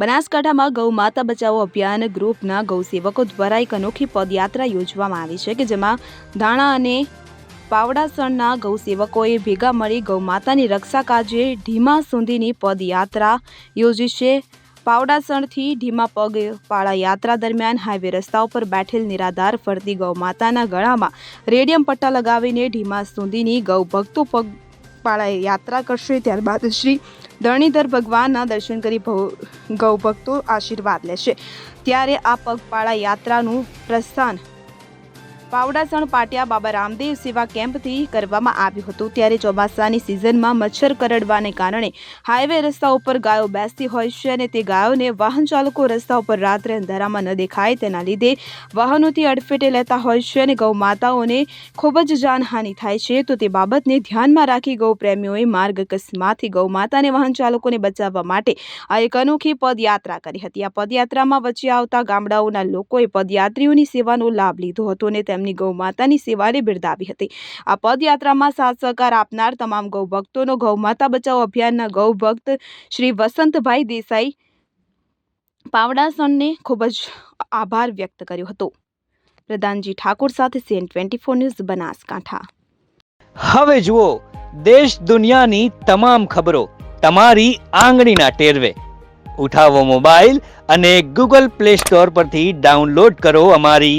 બનાસકાંઠામાં ગૌ માતા બચાવો અભિયાન ગ્રુપના ગૌસેવકો દ્વારા એક અનોખી પદયાત્રા યોજવામાં આવી છે કે જેમાં ધાણા અને પાવડાસણના ગૌસેવકોએ ભેગા મળી ગૌ માતાની રક્ષા કાજે ઢીમા સુધીની પદયાત્રા યોજી છે. પાવડાસણથી ઢીમા પગ પાળા યાત્રા દરમિયાન હાઈવે રસ્તા ઉપર બેઠેલ નિરાધાર ફરતી ગૌ માતાના ગળામાં રેડિયમ પટ્ટા લગાવીને ઢીમા સુધીની ગૌ ભક્તો પગ પાળા યાત્રા કરશે. ત્યારબાદ શ્રી ધરણીધર ભગવાનના દર્શન કરી ગૌભક્તો આશીર્વાદ લેશે. ત્યારે આ પગપાળા યાત્રાનું પ્રસ્થાન પાવડાસણ પાટિયા બાબા રામદેવ સેવા કેમ્પથી કરવામાં આવ્યું હતું. ત્યારે ચોમાસાની સિઝનમાં મચ્છર કરડવાને કારણે હાઈવે રસ્તા ઉપર ગાયો બેસતી હોય છે અને તે ગાયોને વાહન ચાલકો રસ્તા ઉપર રાત્રે અંધારામાં ન દેખાય તેના લીધે વાહનોથી અડફેટે લેતા હોય છે અને ગૌ માતાઓને ખૂબ જ જાનહાનિ થાય છે. તો તે બાબતને ધ્યાનમાં રાખી ગૌ પ્રેમીઓએ માર્ગ અકસ્માતથી ગૌ માતાને વાહન ચાલકોને બચાવવા માટે આ એક અનોખી પદયાત્રા કરી હતી. આ પદયાત્રામાં વચ્ચે આવતા ગામડાઓના લોકોએ પદયાત્રીઓની સેવાનો લાભ લીધો હતો અને તેમની ગૌ માતાની સેવાને બિરદાવી હતી. આ પદયાત્રામાં સાથ સહકાર આપનાર તમામ ગૌ ભક્તોનો ગૌ માતા બચાવ અભિયાનના ગૌ ભક્ત શ્રી વસંતભાઈ દેસાઈ પાવડાસણને ખૂબ જ આભાર વ્યક્ત કર્યો હતો. પ્રધાનજી ઠાકોર સાથે CN twenty four news Banaskantha. હવે જુઓ, દેશ દુનિયાની તમામ ખબરો તમારી આંગળીના ટેરવે. ઉઠાવો મોબાઈલ અને ગૂગલ પ્લે સ્ટોર પરથી ડાઉનલોડ કરો અમારી